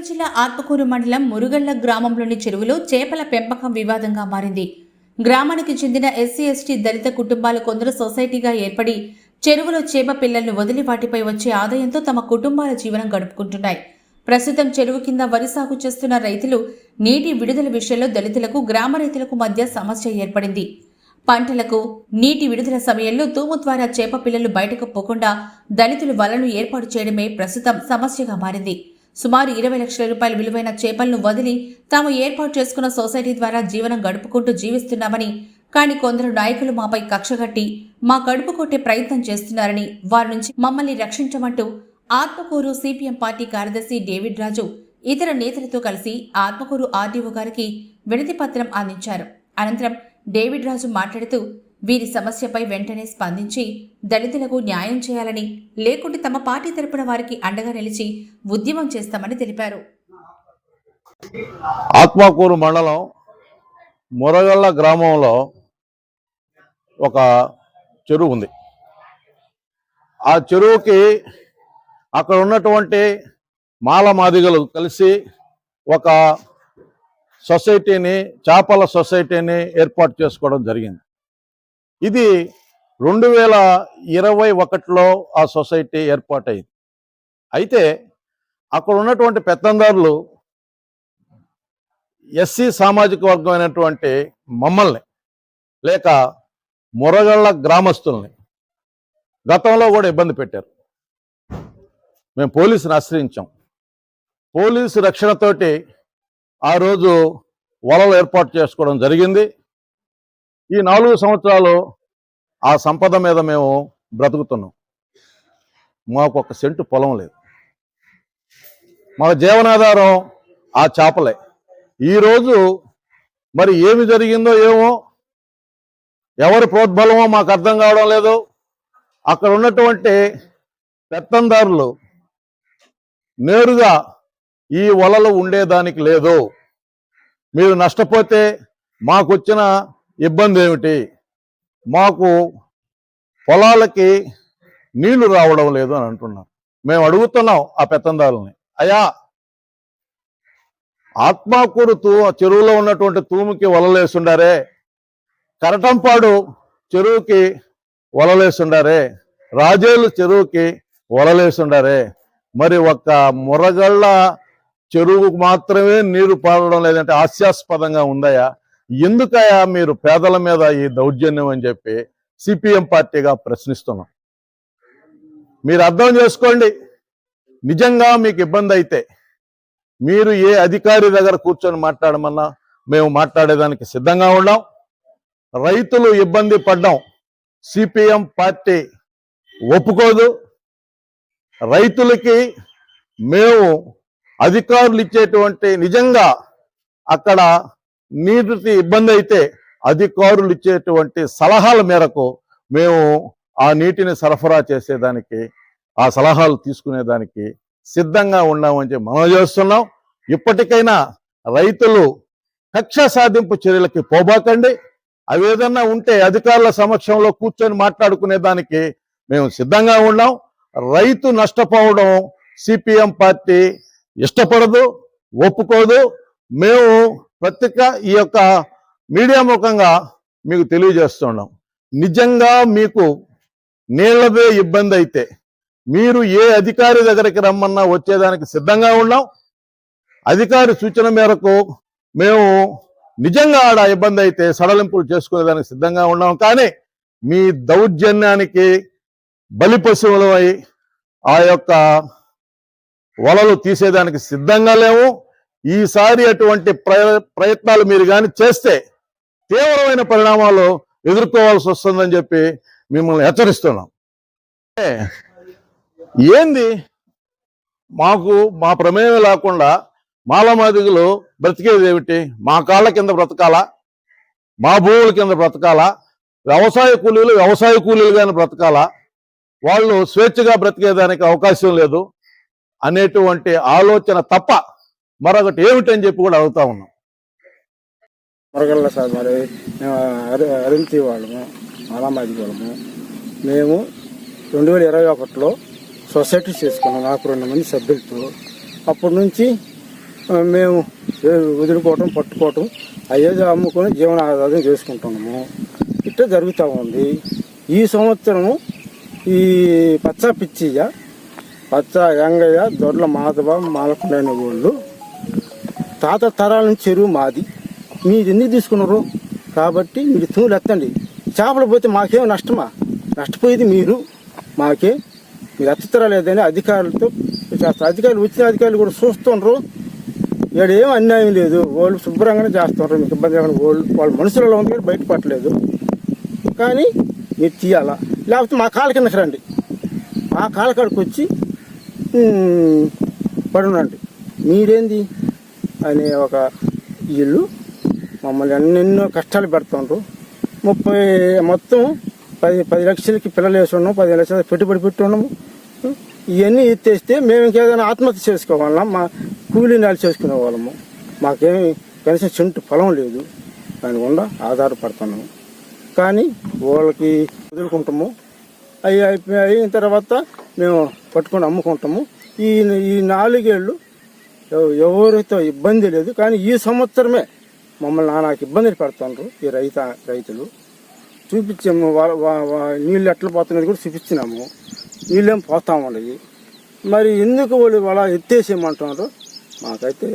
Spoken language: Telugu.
కర్నూలు జిల్లా ఆత్మకూరు మండలం మురుగళ్ళ గ్రామంలోని చెరువులో చేపల పెంపకం వివాదంగా మారింది. గ్రామానికి చెందిన ఎస్సీ ఎస్టీ దళిత కుటుంబాలు కొందరు సొసైటీగా ఏర్పడి చెరువులో చేప పిల్లలను వదిలి వాటిపై వచ్చే ఆదాయంతో తమ కుటుంబాల జీవనం గడుపుకుంటున్నాయి. ప్రస్తుతం చెరువు కింద వరి సాగు చేస్తున్న రైతులు నీటి విడుదల విషయంలో దళితులకు గ్రామ రైతులకు మధ్య సమస్య ఏర్పడింది. పంటలకు నీటి విడుదల సమయంలో తూము ద్వారా చేప పిల్లలు బయటకు పోకుండా దళితులు వలను ఏర్పాటు చేయడమే ప్రస్తుతం సమస్యగా మారింది. సుమారు ఇరవై లక్షల రూపాయల విలువైన చేపలను వదిలి తాము ఏర్పాటు చేసుకున్న సొసైటీ ద్వారా జీవనం గడుపుకుంటూ జీవిస్తున్నామని కానీ కొందరు నాయకులు మాపై కక్షగట్టి మా కడుపు కొట్టే ప్రయత్నం చేస్తున్నారని వారి నుంచి మమ్మల్ని రక్షించమంటూ ఆత్మకూరు సిపిఎం పార్టీ కార్యదర్శి డేవిడ్ రాజు ఇతర నేతలతో కలిసి ఆత్మకూరు ఆర్డీఓ గారికి వినతి పత్రం అందించారు. అనంతరం డేవిడ్ రాజు మాట్లాడుతూ వీరి సమస్యపై వెంటనే స్పందించి దళితులకు న్యాయం చేయాలని లేకుంటే తమ పార్టీ తరపున వారికి అండగా నిలిచి ఉద్యమం చేస్తామని తెలిపారు. ఆత్మకూరు మండలం మురగళ్ళ గ్రామంలో ఒక చెరువు ఉంది. ఆ చెరువుకి అక్కడ ఉన్నటువంటి మాల మాదిగలు కలిసి ఒక సొసైటీని చేపల సొసైటీని ఏర్పాటు చేసుకోవడం జరిగింది. ఇది రెండు వేల ఇరవై ఒకటిలో ఆ సొసైటీ ఏర్పాటైంది. అయితే అక్కడ ఉన్నటువంటి పెత్తందారులు ఎస్సీ సామాజిక వర్గం అయినటువంటి మమ్మల్ని లేక మురగళ్ళ గ్రామస్తుల్ని గతంలో కూడా ఇబ్బంది పెట్టారు. మేము పోలీసుని ఆశ్రయించాం. పోలీసు రక్షణతోటి ఆ రోజు వలలు ఏర్పాటు చేసుకోవడం జరిగింది. ఈ నాలుగు సంవత్సరాలు ఆ సంపద మీద మేము బ్రతుకుతున్నాం. మాకు ఒక సెంటు పొలం లేదు. మా జీవనాధారం ఆ చేపలే. ఈరోజు మరి ఏమి జరిగిందో ఏమో ఎవరి ప్రోద్బలమో మాకు అర్థం కావడం లేదు. అక్కడ ఉన్నటువంటి పెత్తందారులు నేరుగా ఈ వలలు ఉండేదానికి లేదు. మీరు నష్టపోతే మాకు వచ్చిన ఇబ్బంది ఏమిటి మాకు పొలాలకి నీళ్ళు రావడం లేదు అని అంటున్నారు మేము అడుగుతున్నాం ఆ పెత్తందాలని అయ్యా ఆత్మాకూరు తూ చెరువులో ఉన్నటువంటి తూముకి వలలేసుండారే కరటంపాడు చెరువుకి వలలేసుండారే రాజేలు చెరువుకి వలలేసుండారే మరి ఒక్క మురగళ్ళ చెరువుకు మాత్రమే నీరు పారడం లేదంటే హాస్యాస్పదంగా ఉందయా ఎందుకయా మీరు పేదల మీద ఈ దౌర్జన్యం అని చెప్పి సిపిఎం పార్టీగా ప్రశ్నిస్తున్నాం? మీరు అర్థం చేసుకోండి. నిజంగా మీకు ఇబ్బంది అయితే మీరు ఏ అధికారి దగ్గర కూర్చొని మాట్లాడమన్నా మేము మాట్లాడేదానికి సిద్ధంగా ఉన్నాం రైతులు ఇబ్బంది పడ్డాం సిపిఎం పార్టీ ఒప్పుకోదు. రైతులకి మేము అధికారులు ఇచ్చేటువంటి నిజంగా అక్కడ నీటికి ఇబ్బంది అయితే అధికారులు ఇచ్చేటువంటి సలహాల మేరకు మేము ఆ నీటిని సరఫరా చేసేదానికి ఆ సలహాలు తీసుకునేదానికి సిద్ధంగా ఉన్నామని చెప్పి మనం చేస్తున్నాం. ఇప్పటికైనా రైతులు కక్ష సాధింపు చర్యలకి పోబాకండి. అవి ఏదన్నా ఉంటే అధికారుల సమక్షంలో కూర్చొని మాట్లాడుకునే దానికి మేము సిద్ధంగా ఉన్నాం. రైతు నష్టపోవడం సిపిఎం పార్టీ ఇష్టపడదు ఒప్పుకోదు. మేము ప్రత్యేక ఈ యొక్క మీడియా ముఖంగా మీకు తెలియజేస్తున్నాం. నిజంగా మీకు నీళ్ళదే ఇబ్బంది అయితే మీరు ఏ అధికారి దగ్గరికి రమ్మన్నా వచ్చేదానికి సిద్ధంగా ఉన్నాం. అధికారి సూచన మేరకు మేము నిజంగా ఆడ ఇబ్బంది అయితే సడలింపులు చేసుకునేదానికి సిద్ధంగా ఉన్నాం. కానీ మీ దౌర్జన్యానికి బలి పశువులమై ఆ యొక్క వలలు తీసేదానికి సిద్ధంగా లేవు. ఈసారి అటువంటి ప్రయ- ప్రయత్నాలు మీరు కానీ చేస్తే తీవ్రమైన పరిణామాలు ఎదుర్కోవాల్సి వస్తుందని చెప్పి మిమ్మల్ని హెచ్చరిస్తున్నాం. ఏంది? మాకు మా ప్రమేయం లేకుండా మాలమాదిగులు బ్రతికేది ఏమిటి? మా కాళ్ళ కింద బ్రతకాలా? మా భూముల కింద బ్రతకాలా? వ్యవసాయ కూలీలు వ్యవసాయ కూలీలుగానే బ్రతకాలా? వాళ్ళు స్వేచ్ఛగా బ్రతికేదానికి అవకాశం లేదు. అనేటువంటి ఆలోచన తప్ప మరొకటి ఏమిటని చెప్పి కూడా అడుగుతా ఉన్నాం. మరగల్ల సార్ మరి మేము అరుంతి వాళ్ళము మాలామాది వాళ్ళము. మేము రెండు వేల ఇరవై ఒకటిలో సొసైటీ చేసుకున్నాం నాకు రెండు మంది సభ్యులతో. అప్పటి నుంచి మేము వదులుకోవటం పట్టుకోవటం అయ్యేది అమ్ముకొని జీవనాధారం చేసుకుంటున్నాము. ఇట్లా జరుగుతూ ఉంది. ఈ సంవత్సరము ఈ పచ్చ పిచ్చియ్య పచ్చ యంగయ్య దొడ్ల మాధవ మాలకొండైన వాళ్ళు తాత తరాల నుంచి చెరువు మాది. మీరు ఎందుకు తీసుకున్నారు కాబట్టి మీరు తూలు ఎత్తండి. చేపలు పోతే మాకేం నష్టమా? నష్టపోయేది మీరు. మాకే మీరు ఎత్తుతరా లేదని అధికారులతో చేస్తారు. అధికారులు వచ్చిన అధికారులు కూడా చూస్తుండ్రు. ఏం అన్యాయం లేదు. వాళ్ళు శుభ్రంగానే చేస్తుండ్రు. మీకు ఇబ్బంది లేకుండా వాళ్ళు వాళ్ళ మనుషులలో ఉంది కానీ బయటపడలేదు. కానీ మీరు తీయాలా? లేకపోతే మా కాళ్ళ కిందకి రండి. మా కాళ్ళ కాడికి వచ్చి పడునండి మీరేంది? అనే ఒక ఇల్లు. మమ్మల్ని ఎన్నెన్నో కష్టాలు పెడుతుండ్రు. ముప్పై మొత్తం పది పది లక్షలకి పిల్లలు వేసి ఉన్నాం పది లక్షలు పెట్టుబడి పెట్టి ఉన్నాము ఇవన్నీ ఎత్తేస్తే మేము ఇంకేదైనా ఆత్మహత్య చేసుకోవాలన్నా మా కూలీ నాలు చేసుకునే వాళ్ళము. మాకేమి కనీసం చెంటు పొలం లేదు. దాని గుండా ఆధారపడుతున్నాము. కానీ వాళ్ళకి వదులుకుంటాము. అవి అయిపోయి అయిన తర్వాత మేము పట్టుకొని అమ్ముకుంటాము. ఈ ఈ నాలుగేళ్ళు ఎవరితో ఇబ్బంది లేదు కానీ ఈ సంవత్సరమే మమ్మల్ని నానాకి ఇబ్బందులు పెడుతుండ్రు ఈ రైత రైతులు. చూపించాము నీళ్ళు ఎట్లా పోతున్నది కూడా చూపించినాము. నీళ్ళేం పోతా ఉండయి మరి ఎందుకు వాళ్ళు అలా ఎత్తేసేయమంటున్నారు? మాకైతే